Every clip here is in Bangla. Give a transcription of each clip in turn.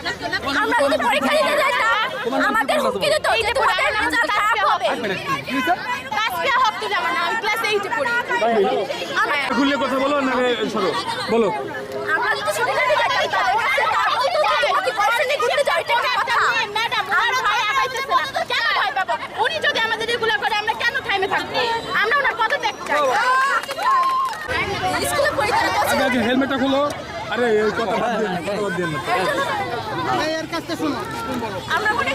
আমরা যদি পরীক্ষা দিতে যাইতাম আমাদের হুমকি দিত যে তোমাদের রেজাল্ট খারাপ হবে। তাসফিয়া হক তো না আমি ক্লাস 8 এ পড়ি। আমরা- কথা বলো না সরো। বলো। আমরা যদি ছুটি দিতে যাইতাম তাদের কাছে তারা বলতো যে পয়সা নিয়ে ঘুরতে যাও এটা কথা। ম্যাডাম আর ভয় আগাইতেছে না। কেন ভয় পাবো? উনি যদি আমাদের এগুলো করে আমরা কেন থাইমে থাকব? আমরা ওনার পদত্যাগ চাই। স্কুলে পরীক্ষা আগে হেলমেটটা খোলো। আরে এই কথা বাদ দিন কথা বাদ দিন না। এর কাছে শুনো আমরা মনে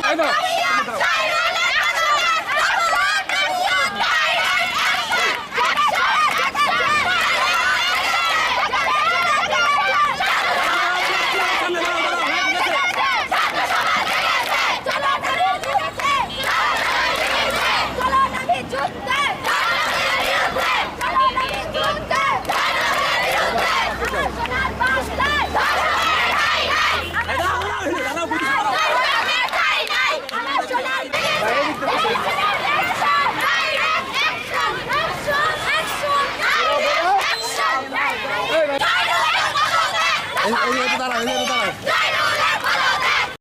哎，哎呀，不打了，哎呀，不打了。